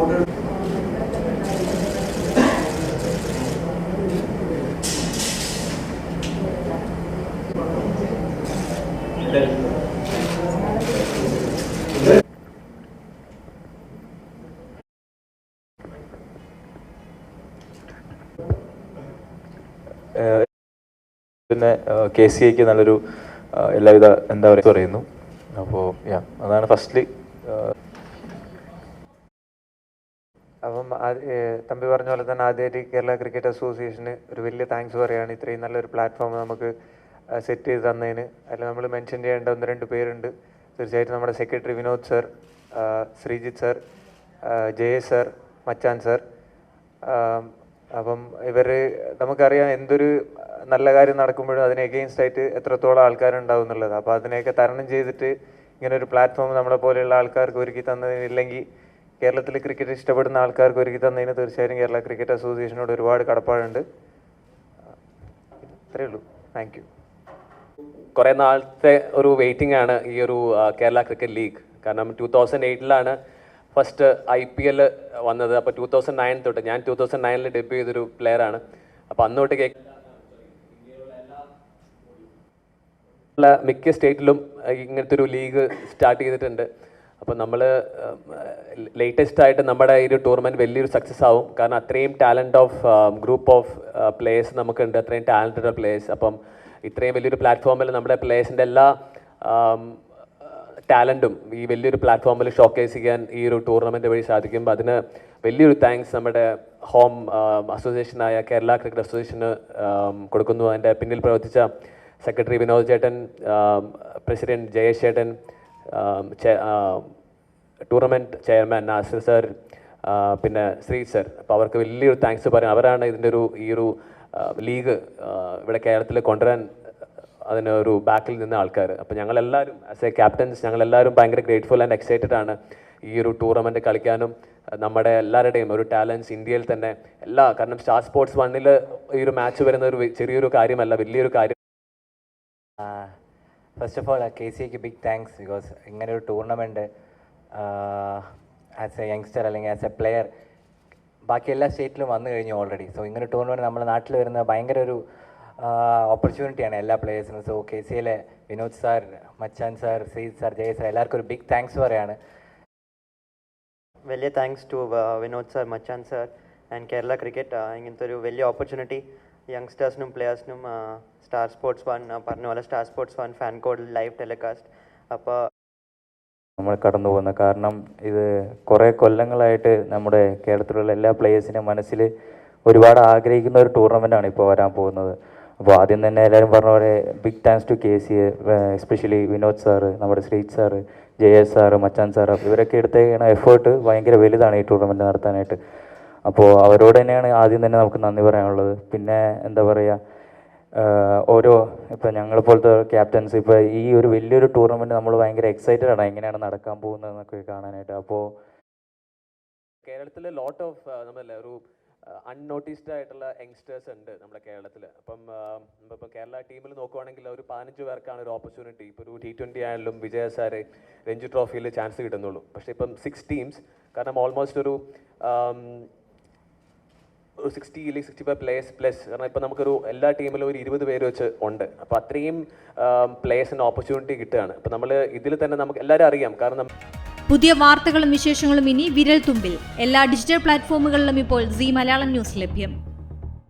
ordered പിന്നെ K C ഐക്ക് നല്ലൊരു എല്ലാവിധ എന്താ പറയുക പറയുന്നു. അപ്പോൾ യാ അതാണ് ഫസ്റ്റ്ലി അപ്പം തമ്പി പറഞ്ഞ പോലെ തന്നെ ആദ്യമായിട്ട് കേരള ക്രിക്കറ്റ് അസോസിയേഷന് ഒരു വലിയ താങ്ക്സ് പറയുകയാണ്. ഇത്രയും നല്ലൊരു പ്ലാറ്റ്ഫോം നമുക്ക് സെറ്റ് ചെയ്ത് തന്നതിന്. അതിൽ നമ്മൾ മെൻഷൻ ചെയ്യേണ്ട ഒന്ന് രണ്ട് പേരുണ്ട്. തീർച്ചയായിട്ടും നമ്മുടെ secretary Vinod sir Sreejith sir Jaya sir Machan sir അപ്പം ഇവർ നമുക്കറിയാം എന്തൊരു നല്ല കാര്യം നടക്കുമ്പോഴും അതിനെ എഗെയിൻസ്റ്റ് ആയിട്ട് എത്രത്തോളം ആൾക്കാരുണ്ടാവും എന്നുള്ളത്. അപ്പോൾ അതിനെയൊക്കെ തരണം ചെയ്തിട്ട് ഇങ്ങനെ ഒരു പ്ലാറ്റ്ഫോം നമ്മളെ പോലെയുള്ള ആൾക്കാർക്ക് ഒരുക്കി തന്നതിനില്ലെങ്കിൽ കേരളത്തിൽ ക്രിക്കറ്റ് ഇഷ്ടപ്പെടുന്ന ആൾക്കാർക്ക് ഒരുക്കി തന്നതിന് തീർച്ചയായും കേരള ക്രിക്കറ്റ് അസോസിയേഷനോട് ഒരുപാട് കടപ്പാടുണ്ട്. ഇത്രയേ ഉള്ളൂ. താങ്ക് യു കുറേ നാളത്തെ ഒരു വെയിറ്റിംഗ് ആണ് ഈ ഒരു കേരള ക്രിക്കറ്റ് ലീഗ്. കാരണം ടൂ തൗസൻഡ് എയ്റ്റിലാണ് ഫസ്റ്റ് ഐ പി എൽ വന്നത്. അപ്പോൾ ടൂ തൗസൻഡ് നയൻ തൊട്ട് ഞാൻ ടൂ തൗസൻഡ് നയനിൽ ഡെബ്യൂ ചെയ്തൊരു പ്ലെയർ ആണ്. അപ്പോൾ അന്ന് തൊട്ട് മിക്ക സ്റ്റേറ്റിലും ഇങ്ങനത്തെ ഒരു ലീഗ് സ്റ്റാർട്ട് ചെയ്തിട്ടുണ്ട്. അപ്പോൾ നമ്മൾ ലേറ്റസ്റ്റ് ആയിട്ട് നമ്മുടെ ഈ ഒരു ടൂർണമെന്റ് വലിയൊരു സക്സസ് ആവും. കാരണം അത്രയും talent of group of players നമുക്കുണ്ട്. അത്രയും ടാലന്റഡ് പ്ലേയേഴ്സ് അപ്പം ഇത്രയും വലിയൊരു പ്ലാറ്റ്ഫോമിൽ നമ്മുടെ പ്ലേയേഴ്സിന്റെ എല്ലാ ടാലന്റും ഈ വലിയൊരു പ്ലാറ്റ്ഫോമിൽ ഷോക്കേസ് ചെയ്യാൻ ഈ ഒരു ടൂർണമെന്റ് വഴി സാധിക്കും അതിന് വലിയൊരു താങ്ക്സ് നമ്മുടെ ഹോം അസോസിയേഷനായ കേരള ക്രിക്കറ്റ് അസോസിയേഷന് കൊടുക്കുന്നു. അതിന്റെ പിന്നിൽ പ്രവർത്തിച്ച സെക്രട്ടറി വിനോദ് ചേട്ടൻ പ്രസിഡന്റ് ജയേഷ് ചേട്ടൻ ടൂർണമെന്റ് ചെയർമാൻ നാസിർ സർ പിന്നെ ശ്രീ സർ അപ്പോൾ അവർക്ക് വലിയൊരു താങ്ക്സ് പറയാം. അവരാണ് ഇതിന്റെ ഒരു ഈ ഒരു ലീഗ് ഇവിടെ കേരളത്തിൽ കൊണ്ടുവരാൻ അതിന് ഒരു ബാക്കിൽ നിന്ന ആൾക്കാർ അപ്പോൾ ഞങ്ങളെല്ലാവരും ആസ് എ ക്യാപ്റ്റൻസ് ഞങ്ങളെല്ലാവരും ഭയങ്കര ഗ്രേറ്റ്ഫുൾ ആൻഡ് എക്സൈറ്റഡ് ആണ് ഈ ഒരു ടൂർണമെന്റ് കളിക്കാനും നമ്മുടെ എല്ലാവരുടെയും ഒരു ടാലൻസ് ഇന്ത്യയിൽ തന്നെ എല്ലാ കാരണം സ്റ്റാർ സ്പോർട്സ് വണ്ണിൽ ഈ ഒരു മാച്ച് വരുന്ന ഒരു ചെറിയൊരു കാര്യമല്ല വലിയൊരു കാര്യം. First of all K C എക്ക് ബിഗ് താങ്ക്സ് ബിക്കോസ് ഇങ്ങനെ ഒരു ടൂർണമെന്റ് ആസ് എ യങ്സ്റ്റർ അല്ലെങ്കിൽ ആസ് എ പ്ലെയർ ബാക്കി എല്ലാ സ്റ്റേറ്റിലും വന്നു കഴിഞ്ഞു ഓൾറെഡി സോ ഇങ്ങനെ ടൂർണമെന്റ് നമ്മുടെ നാട്ടിൽ വരുന്ന ഭയങ്കര ഒരു ഓപ്പർച്യൂണിറ്റിയാണ് എല്ലാ പ്ലേയേഴ്സിനും സോ കെ സി എയിലെ Vinod sir Machan sir Seeth sir Jaya sir എല്ലാവർക്കും ഒരു ബിഗ് താങ്ക്സ് പറയാണ്. വലിയ thanks to Vinod sir Machan sir and Kerala cricket ഇങ്ങനത്തെ ഒരു വലിയ ഓപ്പർച്യൂണിറ്റി യങ്സ്റ്റേഴ്സിനും പ്ലെയേഴ്സിനും സ്റ്റാർ സ്പോർട്സ് വൺ പറഞ്ഞ പോലെ star sports one fan code live telecast അപ്പോൾ നമ്മൾ കടന്നു പോകുന്നത് കാരണം ഇത് കുറേ കൊല്ലങ്ങളായിട്ട് നമ്മുടെ കേരളത്തിലുള്ള എല്ലാ പ്ലേയേഴ്സിന്റെ മനസ്സിൽ ഒരുപാട് ആഗ്രഹിക്കുന്ന ഒരു ടൂർണമെന്റാണ് ഇപ്പോൾ വരാൻ പോകുന്നത്. അപ്പോൾ ആദ്യം തന്നെ എല്ലാവരും പറഞ്ഞ പോലെ big thanks to K C especially Vinod sir നമ്മുടെ Sreej sir Jayesh sir Machan sir ഇവരൊക്കെ എടുത്തേക്കണ എഫേർട്ട് ഭയങ്കര വലുതാണ് ഈ ടൂർണമെന്റ് നടത്താനായിട്ട്. അപ്പോൾ അവരോട് തന്നെയാണ് ആദ്യം തന്നെ നമുക്ക് നന്ദി പറയാനുള്ളത്. പിന്നെ എന്താ പറയുക ഓരോ ഇപ്പം ഞങ്ങളെ പോലത്തെ ക്യാപ്റ്റൻസ് ഇപ്പോൾ ഈ ഒരു വലിയൊരു ടൂർണമെന്റ് നമ്മൾ ഭയങ്കര എക്സൈറ്റഡ് ആണ്. എങ്ങനെയാണ് നടക്കാൻ പോകുന്നതെന്നൊക്കെ കാണാനായിട്ട്. അപ്പോൾ കേരളത്തിലെ ലോട്ട് ഓഫ് നമ്മളല്ലേ ഒരു അൺനോട്ടീസ്ഡ് ആയിട്ടുള്ള യങ്സ്റ്റേഴ്സ് ഉണ്ട് നമ്മുടെ കേരളത്തിൽ അപ്പം ഇപ്പം കേരള ടീമിൽ നോക്കുവാണെങ്കിൽ ഒരു പതിനഞ്ച് പേർക്കാണ് ഒരു ഓപ്പർച്യൂണിറ്റി ഇപ്പോൾ ഒരു ടി ട്വന്റി ആയാലും വിജയ സാറ് രഞ്ജി ട്രോഫിയിൽ ചാൻസ് കിട്ടുന്നുള്ളൂ. പക്ഷേ ഇപ്പം സിക്സ് ടീംസ് കാരണം ഓൾമോസ്റ്റ് ഒരു സിക്സ്റ്റി അല്ലെങ്കിൽ സിക്സ്റ്റി ഫൈവ് പ്ലേയേഴ്സ് പ്ലസ് കാരണം ഇപ്പം നമുക്കൊരു എല്ലാ ടീമിലും ഒരു ഇരുപത് പേര് വെച്ച് ഉണ്ട്. അപ്പോൾ അത്രയും പ്ലേയേഴ്സിന് ഓപ്പർച്യൂണിറ്റി കിട്ടുകയാണ്. അപ്പോൾ നമ്മൾ ഇതിൽ തന്നെ നമുക്ക് എല്ലാവരും അറിയാം. കാരണം പുതിയ വാർത്തകളും വിശേഷങ്ങളും ഇനി വിരൽ തുമ്പിൽ എല്ലാ ഡിജിറ്റൽ പ്ലാറ്റ്ഫോമുകളിലും ഇപ്പോൾ സി മലയാളം ന്യൂസ് ലഭ്യം.